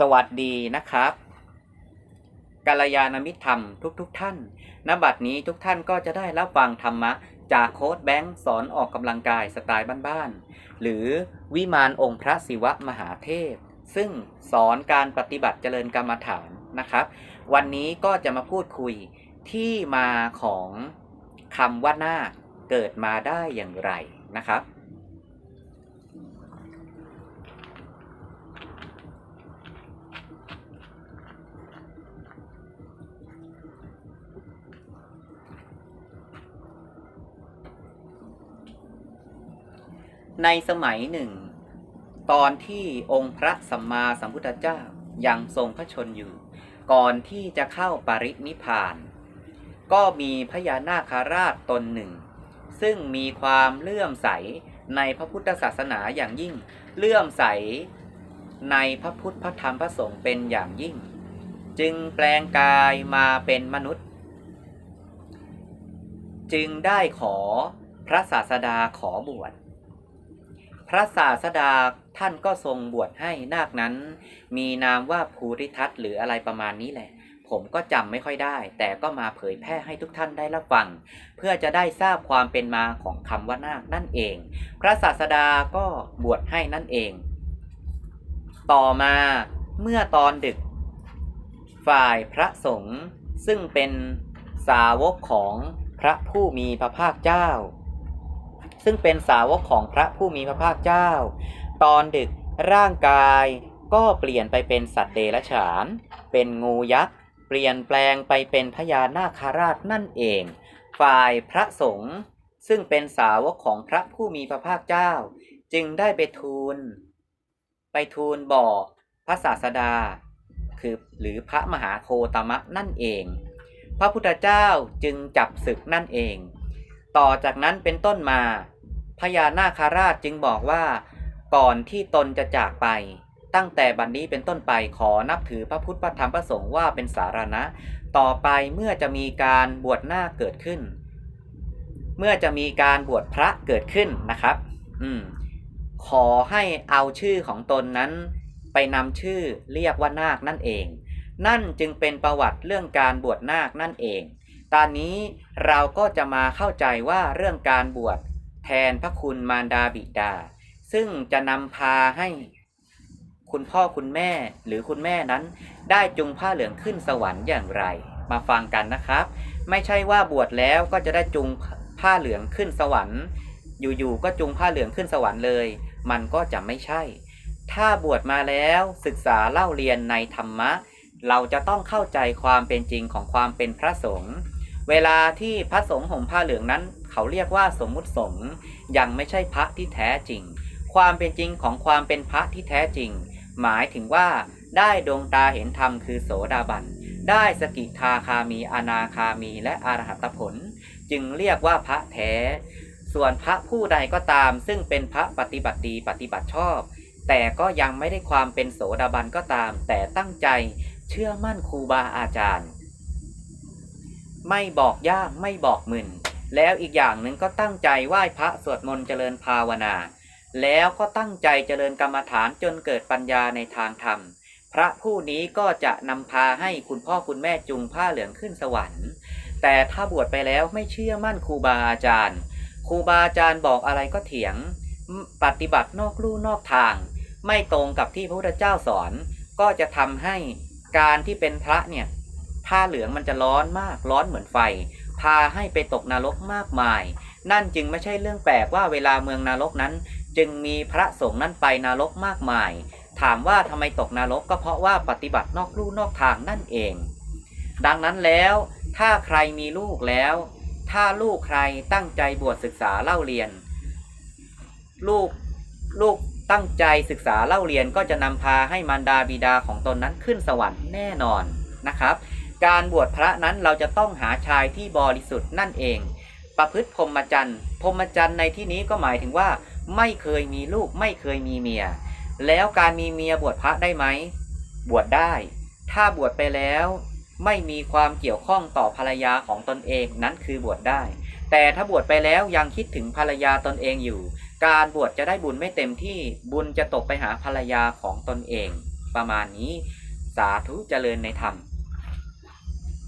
สวัสดีนะครับกัลยาณมิตรธรรมทุกๆทท่านณบัดนี้ทุกท่านก็จะได้รับฟังธรรมะ จากโค้ดแบงค์สอนออกกำลังกายสไตล์บ้านๆ หรือวิมานองค์พระศิวะมหาเทพ ซึ่งสอนการปฏิบัติเจริญกรรมฐานนะครับ วันนี้ก็จะมาพูดคุยที่มาของคำว่าหน้าเกิดมาได้อย่างไรนะครับ ในสมัยหนึ่ง ตอนที่องค์พระสัมมาสัมพุทธเจ้ายังทรงพระชนอยู่ ก่อนที่จะเข้าปรินิพพาน ก็มีพญานาคราชตนหนึ่ง ซึ่งมีความเลื่อมใสในพระพุทธศาสนาอย่างยิ่ง เลื่อมใสในพระพุทธพระธรรมพระสงฆ์เป็นอย่างยิ่ง จึงแปลงกายมาเป็นมนุษย์ จึงได้ขอพระศาสดาขอบวช พระศาสดาท่านก็ทรงบวชให้นาคนั้น มีนามว่าภูริทัตหรืออะไรประมาณนี้แหละ ผมก็จำไม่ค่อยได้ แต่ก็มาเผยแพร่ให้ทุกท่านได้รับฟัง เพื่อจะได้ทราบความเป็นมาของคำว่านาคนั่นเอง พระศาสดาก็บวชให้นั่นเอง ต่อมาเมื่อตอนดึก ฝ่ายพระสงฆ์ซึ่งเป็นสาวกของพระผู้มีพระภาคเจ้า ซึ่งเป็นสาวกของพระผู้มีพระภาคเจ้า ตอนดึกร่างกายก็เปลี่ยนไปเป็นสัตว์เดรัจฉาน เป็นงูยักษ์ เปลี่ยนแปลงไปเป็นพญานาคาราชนั่นเอง ฝ่ายพระสงฆ์ซึ่งเป็นสาวกของพระผู้มีพระภาคเจ้า จึงได้ไปทูล ไปทูลบอกพระศาสดา คือหรือพระมหาโคตมะนั่นเอง พระพุทธเจ้าจึงจับศึกนั่นเอง ต่อจากนั้นเป็นต้นมา พญานาคาราชจึงบอกว่า ก่อนที่ตนจะจากไป ตั้งแต่บัดนนี้เป็นต้นไปขอนับถือพระพุทธพระธรรมพระสงฆ์ว่าเป็นสารณะ ต่อไปเมื่อจะมีการบวชหน้าคเกิดขึ้น เมื่อจะมีการบวชพระเกิดขึ้นนะครับ อืมขอให้เอาชื่อของตนนั้น ไปนำชื่อเรียกว่านาคนั่นเอง นั่นจึงเป็นประวัติเรื่องการบวชนาคนั่นเอง ตอนนี้เราก็จะมาเข้าใจว่าเรื่องการบวช นพระคุณมารดาบิดา ซึ่งจะนำพาให้คุณพ่อคุณแม่หรือคุณแม่นั้น ได้จุงผ้าเหลืองขึ้นสวรรค์อย่างไร มาฟังกันนะครับ ไม่ใช่ว่าบวชแล้วก็จะได้จุงผ้าเหลืองขึ้นสวรรค์ อยู่ๆก็จุงผ้าเหลืองขึ้นสวรรค์เลย มันก็จะไม่ใช่ ถ้าบวชมาแล้วศึกษาเล่าเรียนในธรรมะ เราจะต้องเข้าใจความเป็นจริงของความเป็นพระสงฆ์ เวลาที่พระสงฆ์ห่มผ้าเหลืองนั้น เขาเรียกว่าสมมุติสงฆ์ยังไม่ใช่พระที่แท้จริง ความเป็นจริงของความเป็นพระที่แท้จริง หมายถึงว่าได้ดวงตาเห็นธรรมคือโสดาบัน ได้สกิทาคามีอนาคามีและอรหัตผล จึงเรียกว่าพระแท้ ส่วนพระผู้ใดก็ตาม ซึ่งเป็นพระปฏิบัติดีปฏิบัติชอบ แต่ก็ยังไม่ได้ความเป็นโสดาบันก็ตาม แต่ตั้งใจเชื่อมั่นครูบาอาจารย์ ไม่บอกยากไม่บอกมึน แล้วอีกอย่างหนึ่งก็ตั้งใจไหว้พระสวดมนต์เจริญภาวนา แล้วก็ตั้งใจเจริญกรรมฐานจนเกิดปัญญาในทางธรรม พระผู้นี้ก็จะนำพาให้คุณพ่อคุณแม่จุงผ้าเหลืองขึ้นสวรรค์ แต่ถ้าบวชไปแล้วไม่เชื่อมั่นครูบาอาจารย์ ครูบาอาจารย์บอกอะไรก็เถียง ปฏิบัตินอกลู่นอกทาง ไม่ตรงกับที่พระพุทธเจ้าสอน ก็จะทำให้การที่เป็นพระเนี่ย ผ้าเหลืองมันจะร้อนมากร้อนเหมือนไฟ พาให้ไปตกนรกมากมาย นั่นจึงไม่ใช่เรื่องแปลกว่าเวลาเมืองนรกนั้น จึงมีพระสงฆ์นั้นไปนรกมากมาย ถามว่าทำไมตกนรกก็เพราะว่าปฏิบัตินอกลู่นอกทางนั่นเอง ดังนั้นแล้วถ้าใครมีลูกแล้ว ถ้าลูกใครตั้งใจบวชศึกษาเล่าเรียน ลูกลูกตั้งใจศึกษาเล่าเรียนก็จะนำพาให้มารดาบิดาของตนนั้นขึ้นสวรรค์แน่นอนนะครับ การบวชพระนั้นเราจะต้องหาชายที่บริสุทธิ์นั่นเอง ประพฤติพรหมจรรย์พรหมจรรย์ในที่นี้ก็หมายถึงว่า ไม่เคยมีลูกไม่เคยมีเมีย แล้วการมีเมียบวชพระได้ไหม บวชได้ ถ้าบวชไปแล้วไม่มีความเกี่ยวข้องต่อภรรยาของตนเองนั้นคือบวชได้ แต่ถ้าบวชไปแล้วยังคิดถึงภรรยาตนเองอยู่ การบวชจะได้บุญไม่เต็มที่บุญจะตกไปหาภรรยาของตนเอง ประมาณนี้ สาธุเจริญในธรรม